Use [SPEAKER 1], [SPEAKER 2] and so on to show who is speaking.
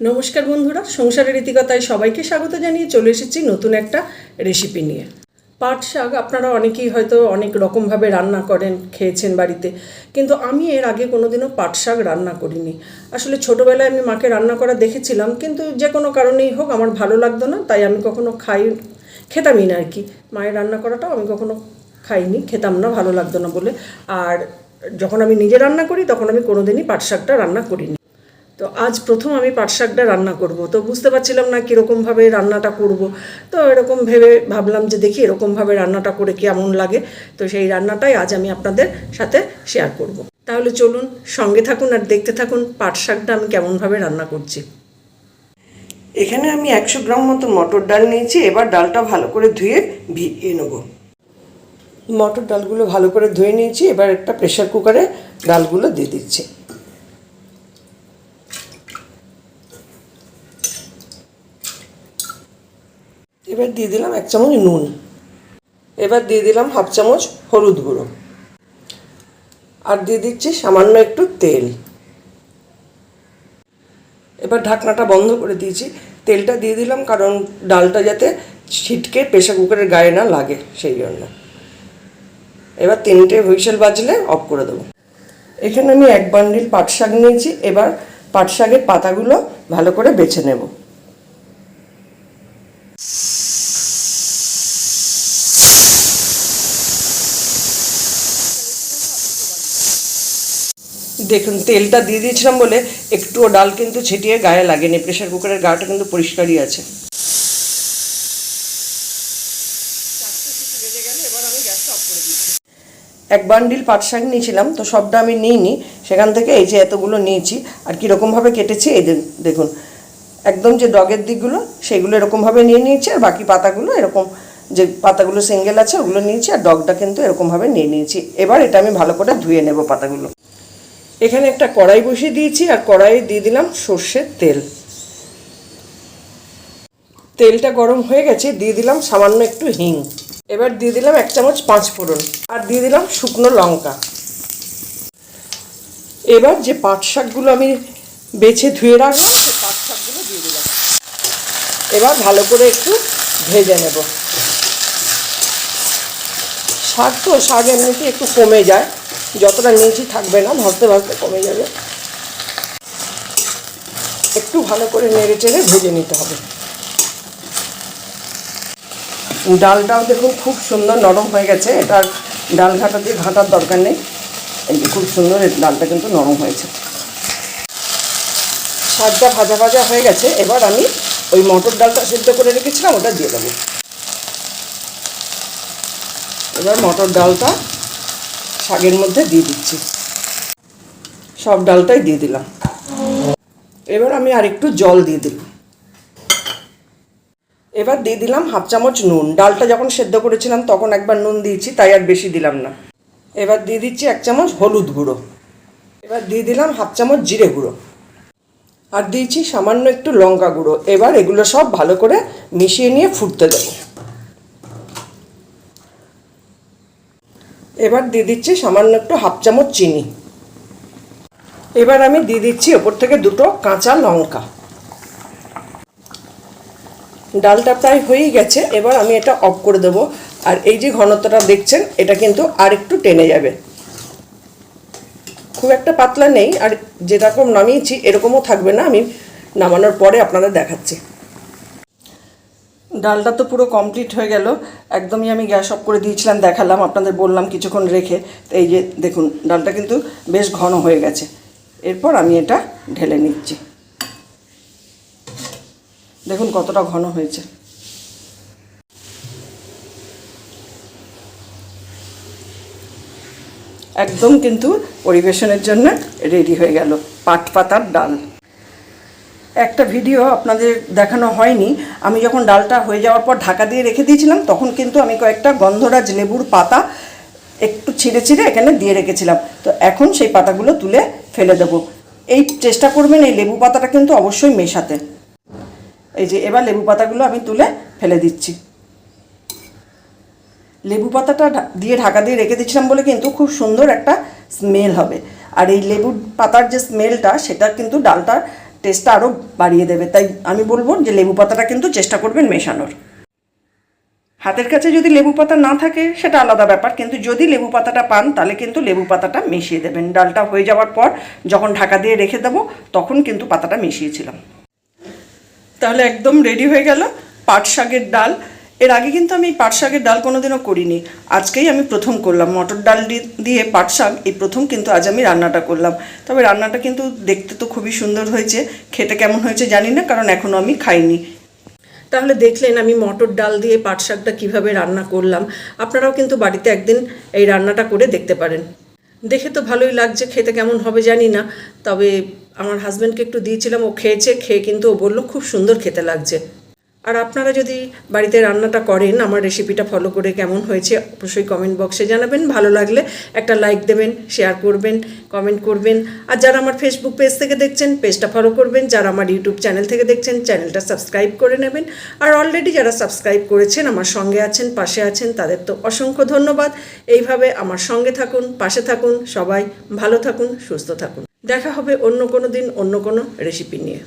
[SPEAKER 1] নমস্কার বন্ধুরা, সংসারের রীতিকতায় সবাইকে স্বাগত জানিয়ে চলে এসেছি নতুন একটা রেসিপি নিয়ে। পাট শাক আপনারা অনেকেই হয়তো অনেক রকমভাবে রান্না করেন, খেয়েছেন বাড়িতে, কিন্তু আমি এর আগে কোনোদিনও পাট শাক রান্না করিনি। আসলে ছোটোবেলায় আমি মাকে রান্না করা দেখেছিলাম, কিন্তু যে কোনো কারণেই হোক আমার ভালো লাগতো না, তাই আমি কখনো খাই, খেতামই না আর কি মায়ের রান্না করাটাও আমি কখনো খাইনি, খেতাম না, ভালো লাগতো না বলে। আর যখন আমি নিজে রান্না করি, তখন আমি কোনোদিনই পাট শাকটা রান্না করিনি। তো আজ প্রথম আমি পাট শাকটা রান্না করব। তো বুঝতে পারছিলাম না কীরকমভাবে রান্নাটা করব। তো এরকম ভেবে ভাবলাম যে দেখি এরকমভাবে রান্নাটা করে কেমন লাগে। তো সেই রান্নাটাই আজ আমি আপনাদের সাথে শেয়ার করব। তাহলে চলুন সঙ্গে থাকুন আর দেখতে থাকুন পাট শাকটা আমি কেমনভাবে রান্না করছি। এখানে আমি একশো গ্রাম মতো মটর ডাল নিয়েছি। এবার ডালটা ভালো করে ধুয়ে ভিজিয়ে নেব। মটর ডালগুলো ভালো করে ধুয়ে নিয়েছি। এবার একটা প্রেশার কুকারে ডালগুলো দিয়ে দিচ্ছি। এবার দিয়ে দিলাম এক চামচ নুন। এবার দিয়ে দিলাম হাফ চামচ হলুদ গুঁড়ো। আর দিয়ে দিচ্ছি সামান্য একটু তেল। এবার ঢাকনাটা বন্ধ করে দিয়েছি। তেলটা দিয়ে দিলাম কারণ ডালটা যাতে ছিটকে প্রেশার কুকারের গায়ে না লাগে সেই জন্য। এবার তিনটে হুইসেল বাজলে অফ করে দেবো। এখানে আমি এক বান্ডিল পাট শাক নিয়েছি। এবার পাট শাকের পাতাগুলো ভালো করে বেছে নেব। দেখুন, তেলটা দিয়ে দিয়েছিলাম বলে একটুও ডাল কিন্তু ছিটিয়ে গায়ে লাগেনি। প্রেশার কুকারের গাটা কিন্তু পরিষ্কারই আছে। এক বান্ডিল পাট শাক নিয়েছিলাম, তো সবটা আমি নিইনি। সেখান থেকে এই যে এতগুলো নিয়েছি, আর কীরকমভাবে কেটেছি, এই দেখুন। একদম যে ডগের দিকগুলো, সেগুলো এরকমভাবে নিয়ে নিয়েছি, আর বাকি পাতাগুলো এরকম যে পাতাগুলো সিঙ্গেল আছে, ওগুলো নিয়েছি, আর ডগটা কিন্তু এরকমভাবে নিয়ে নিয়েছি। এবার এটা আমি ভালো করে ধুয়ে নেব পাতাগুলো। এখানে একটা কড়াই বসিয়ে দিয়েছি, আর কড়াইয়ে দিয়ে দিলাম সর্ষের তেল। তেলটা গরম হয়ে গেছে, দিয়ে দিলাম সামান্য একটু হিং। এবার দিয়ে দিলাম এক চামচ পাঁচ ফোড়ন, আর দিয়ে দিলাম শুকনো লঙ্কা। এবার যে পাট শাকগুলো আমি বেছে ধুয়ে রাখলাম সেই পাট শাকগুলো দিয়ে দিলাম। এবার ভালো করে একটু ভেজে নেব। শাক তো, শাক এমনিতে একটু কমে যায়। যতটা নিয়েছি থাকবে না ভাজতে ভাজতে কমে যাবে। একটু ভালো করে নেড়ে চেড়ে ভেজে নিতে হবে। ডালটাও দেখুন খুব সুন্দর নরম হয়ে গেছে। এটা ডাল ঘাটা দিয়ে ঘাটার দরকার নেই। এই যে খুব সুন্দর ডালটা কিন্তু নরম হয়েছে। শাকটা ভাজা ভাজা হয়ে গেছে। এবার আমি ওই মটর ডালটা সেদ্ধ করে রেখেছিলাম, ওটা দিয়ে দেবো। এবার মটর ডালটা শাকের মধ্যে দিয়ে দিচ্ছি। সব ডালটাই দিয়ে দিলাম। এবার আমি আর একটু জল দিয়ে দিলাম। এবার দিয়ে দিলাম হাফ চামচ নুন। ডালটা যখন সেদ্ধ করেছিলাম তখন একবার নুন দিয়েছি, তাই আর বেশি দিলাম না। এবার দিয়ে দিচ্ছি এক চামচ হলুদ গুঁড়ো। এবার দিয়ে দিলাম হাফ চামচ জিরে গুঁড়ো। আর দিয়েছি সামান্য একটু লঙ্কা গুঁড়ো। এবার এগুলো সব ভালো করে মিশিয়ে নিয়ে ফুটতে দেবো। এবার দিয়ে দিচ্ছি সামান্য একটু হাফ চামচ চিনি। এবার আমি দিয়ে দিচ্ছি ওপর থেকে দুটো কাঁচা লঙ্কা। ডালটা প্রায় হয়েই গেছে, এবার আমি এটা অফ করে দেবো। আর এই যে ঘনত্বটা দেখছেন, এটা কিন্তু আর একটু টেনে যাবে। খুব একটা পাতলা নেই, আর যেরকম নামিয়েছি, এরকমও থাকবে না। আমি নামানোর পরে আপনাদের দেখাচ্ছি। ডালটা তো পুরো কমপ্লিট হয়ে গেল। একদমই আমি গ্যাস অফ করে দিয়েছিলাম, দেখালাম, আপনাদের বললাম কিছুক্ষণ রেখে। তো এই যে দেখুন, ডালটা কিন্তু বেশ ঘন হয়ে গেছে। এরপর আমি এটা ঢেলে নিচ্ছি। দেখুন কতটা ঘন হয়েছে। একদম কিন্তু পরিবেশনের জন্য রেডি হয়ে গেল পাট পাতার ডাল। একটা ভিডিও আপনাদের দেখানো হয়নি। আমি যখন ডালটা হয়ে যাওয়ার পর ঢাকা দিয়ে রেখে দিয়েছিলাম, তখন কিন্তু আমি কয়েকটা গন্ধরাজ লেবুর পাতা একটু ছিঁড়ে ছিঁড়ে এখানে দিয়ে রেখেছিলাম। তো এখন সেই পাতাগুলো তুলে ফেলে দেবো। এই চেষ্টা করবেন, এই লেবু পাতাটা কিন্তু অবশ্যই মেশাতে। এই যে এবার লেবু পাতাগুলো আমি তুলে ফেলে দিচ্ছি। লেবু পাতাটা দিয়ে ঢাকা দিয়ে রেখে দিচ্ছিলাম বলে কিন্তু খুব সুন্দর একটা স্মেল হবে। আর এই লেবু পাতার যে স্মেলটা, সেটা কিন্তু ডালটার
[SPEAKER 2] টেস্টটা আরও বাড়িয়ে দেবে। তাই আমি বলব যে লেবু পাতাটা কিন্তু চেষ্টা করবেন মেশানোর। হাতের কাছে যদি লেবু পাতা না থাকে, সেটা আলাদা ব্যাপার। কিন্তু যদি লেবু পাতাটা পান, তাহলে কিন্তু লেবু পাতাটা মিশিয়ে দেবেন। ডালটা হয়ে যাওয়ার পর যখন ঢাকা দিয়ে রেখে দেবো, তখন কিন্তু পাতাটা মিশিয়েছিলাম। তাহলে একদম রেডি হয়ে গেল পাট শাকের ডাল। এর আগে কিন্তু আমি পাট শাকের ডাল কোনোদিনও করিনি। আজকেই আমি প্রথম করলাম। মটর ডাল দিয়ে পাট শাক, এই প্রথম কিন্তু আজ আমি রান্নাটা করলাম। তবে রান্নাটা কিন্তু দেখতে তো খুবই সুন্দর হয়েছে। খেতে কেমন হয়েছে জানি না, কারণ এখনও আমি খাইনি। তাহলে দেখলেন আমি মটর ডাল দিয়ে পাট শাকটা কীভাবে রান্না করলাম। আপনারাও কিন্তু বাড়িতে একদিন এই রান্নাটা করে দেখতে পারেন। দেখে তো ভালোই লাগছে, খেতে কেমন হবে জানি না। তবে আমার হাজব্যান্ডকে একটু দিয়েছিলাম, ও খেয়েছে, খেয়ে কিন্তু ও বলল, খুব সুন্দর খেতে লাগছে। আর আপনারা যদি বাড়িতে রান্নাটা করেন, আমার রেসিপিটা ফলো করে কেমন হয়েছে অবশ্যই কমেন্ট বক্সে জানাবেন। ভালো লাগলে একটা লাইক দেবেন শেয়ার করবেন কমেন্ট করবেন। আর যারা আমার ফেসবুক পেজ থেকে দেখছেন পেজটা ফলো করবেন। যারা আমার ইউটিউব চ্যানেল থেকে দেখছেন চ্যানেলটা সাবস্ক্রাইব করে নেবেন। আর অলরেডি যারা সাবস্ক্রাইব করেছেন, আমার সঙ্গে আছেন, পাশে আছেন, তাদের তো অসংখ্য ধন্যবাদ। এইভাবে আমার সঙ্গে থাকুন, পাশে থাকুন, সবাই ভালো থাকুন, সুস্থ থাকুন। দেখা হবে অন্য কোনো দিন, অন্য কোনো রেসিপি নিয়ে।